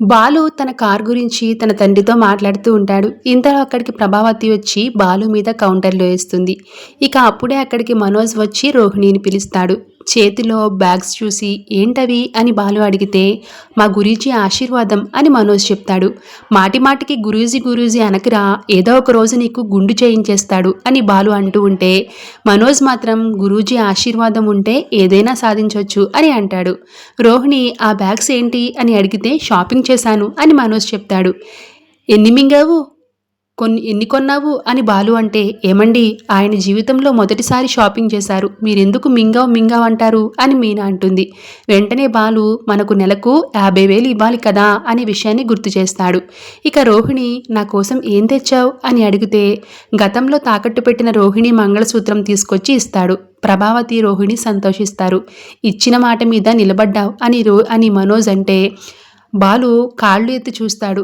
బాలు తన కార్ గురించి తన తండ్రితో మాట్లాడుతూ ఉంటాడు. ఇంతలో అక్కడికి ప్రభావతి వచ్చి బాలు మీద కౌంటర్లో వేస్తుంది. ఇక అప్పుడే అక్కడికి మనోజ్ వచ్చి రోహిణిని పిలుస్తాడు. చేతిలో బ్యాగ్స్ చూసి ఏంటవి? అని బాలు అడిగితే మా గురూజీ ఆశీర్వాదం అని మనోజ్ చెప్తాడు. మాటి మాటికి గురూజీ గురూజీ అనకరా ఏదో ఒక రోజు నీకు గుండు చేయించేస్తాడు అని బాలు అంటూ ఉంటే మనోజ్ మాత్రం గురూజీ ఆశీర్వాదం ఉంటే ఏదైనా సాధించవచ్చు అని అంటాడు. రోహిణి ఆ బ్యాగ్స్ ఏంటి? అని అడిగితే షాపింగ్ చేశాను అని మనోజ్ చెప్తాడు. ఎన్ని మింగావు? కొన్ని ఎన్ని కొన్నావు అని బాలు అంటే ఏమండి ఆయన జీవితంలో మొదటిసారి షాపింగ్ చేశారు. మీరెందుకు మింగావ్ మింగావ్ అంటారు అని మీనా అంటుంది. వెంటనే బాలు మనకు నెలకు యాభై వేలు ఇవ్వాలి కదా అనే విషయాన్ని గుర్తు చేస్తాడు. ఇక రోహిణి నా కోసం ఏం తెచ్చావు అని అడిగితే గతంలో తాకట్టు పెట్టిన రోహిణి మంగళసూత్రం తీసుకొచ్చి ఇస్తాడు. ప్రభావతి రోహిణి సంతోషిస్తారు. ఇచ్చిన మాట మీద నిలబడ్డావు అని రో అని మనోజ్ అంటే బాలు కాళ్ళు ఎత్తి చూస్తాడు.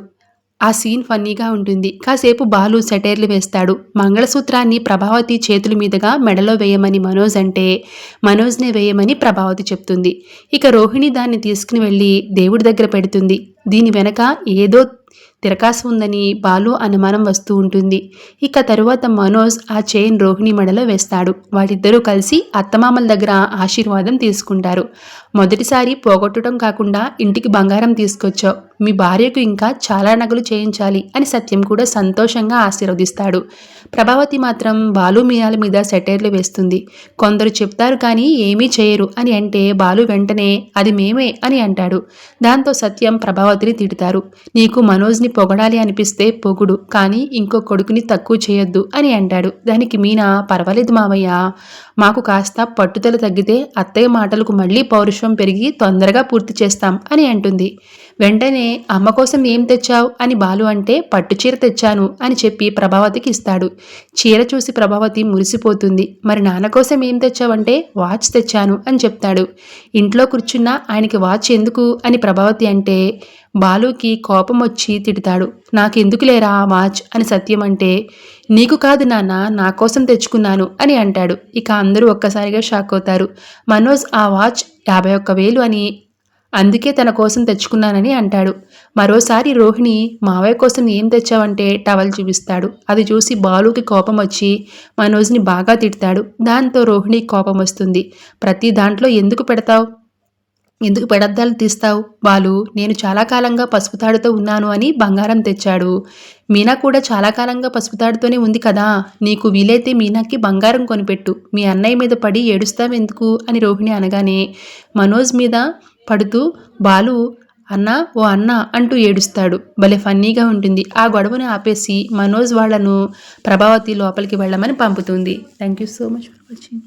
ఆ సీన్ ఫన్నీగా ఉంటుంది. కాసేపు బాలు సెటైర్లు వేస్తాడు. మంగళసూత్రాన్ని ప్రభావతి చేతుల మీదుగా మెడలో వేయమని మనోజ్ అంటే మనోజ్నే వేయమని ప్రభావతి చెప్తుంది. ఇక రోహిణి దాన్ని తీసుకుని వెళ్ళి దేవుడి దగ్గర పెడుతుంది. దీని వెనక ఏదో తిరకాసు ఉందని బాలు అనుమానం వస్తూ ఉంటుంది. ఇక తరువాత మనోజ్ ఆ చైన్ రోహిణి మెడలో వేస్తాడు. వాళ్ళిద్దరూ కలిసి అత్తమామల దగ్గర ఆశీర్వాదం తీసుకుంటారు. మొదటిసారి పోగొట్టడం కాకుండా ఇంటికి బంగారం తీసుకొచ్చావు. మీ భార్యకు ఇంకా చాలా నగలు చేయించాలి అని సత్యం కూడా సంతోషంగా ఆశీర్వదిస్తాడు. ప్రభావతి మాత్రం బాలు మీనాల మీద సెటైర్లు వేస్తుంది. కొందరు చెప్తారు కానీ ఏమీ చేయరు అని అంటే బాలు వెంటనే అది మేమే అని అంటాడు. దాంతో సత్యం ప్రభావతిని తిడతారు. నీకు మనోజ్ని పొగడాలి అనిపిస్తే పొగుడు కానీ ఇంకో కొడుకుని తక్కువ చేయొద్దు అని అంటాడు. దానికి మీనా పర్వాలేదు మావయ్య మాకు కాస్త పట్టుదల తగ్గితే అత్తయ్య మాటలకు మళ్ళీ పౌరుషం పెరిగి తొందరగా పూర్తి చేస్తాం అని అంటుంది. వెంటనే అమ్మ కోసం ఏం తెచ్చావు? అని బాలు అంటే పట్టు చీర తెచ్చాను అని చెప్పి ప్రభావతికి ఇస్తాడు. చీర చూసి ప్రభావతి మురిసిపోతుంది. మరి నాన్న కోసం ఏం తెచ్చావంటే వాచ్ తెచ్చాను అని చెప్తాడు. ఇంట్లో కూర్చున్న ఆయనకి వాచ్ ఎందుకు? అని ప్రభావతి అంటే బాలుకి కోపం వచ్చి తిడతాడు. నాకెందుకు లేరా వాచ్? అని సత్యం అంటే నీకు కాదు నాన్న నా కోసం తెచ్చుకున్నాను అని అంటాడు. ఇక అందరూ ఒక్కసారిగా షాక్ అవుతారు. మనోజ్ ఆ వాచ్ యాభై ఒక్క వేలు అని అందుకే తన కోసం తెచ్చుకున్నానని అంటాడు. మరోసారి రోహిణి మావయ్య కోసం ఏం తెచ్చావంటే టవల్ చూపిస్తాడు. అది చూసి బాలుకి కోపం వచ్చి మనోజ్ని బాగా తిడతాడు. దాంతో రోహిణి కోపం వస్తుంది. ప్రతి దాంట్లో ఎందుకు పెడతావు? ఎందుకు పెడద్దాలు తీస్తావు? బాలు నేను చాలా కాలంగా పసుపుతాడుతో ఉన్నాను అని బంగారం తెచ్చాడు. మీనా కూడా చాలా కాలంగా పసుపుతాడుతోనే ఉంది కదా. నీకు వీలైతే మీనాకి బంగారం కొనిపెట్టు. మీ అన్నయ్య మీద పడి ఏడుస్తావెందుకు? అని రోహిణి అనగానే మనోజ్ మీద పడుతూ బాలు అన్న ఓ అన్న అంటూ ఏడుస్తాడు. భలే ఫన్నీగా ఉంటుంది. ఆ గొడవను ఆపేసి మనోజ్ వాళ్ళను ప్రభావతి లోపలికి వెళ్ళమని పంపుతుంది. Thank you so much for watching.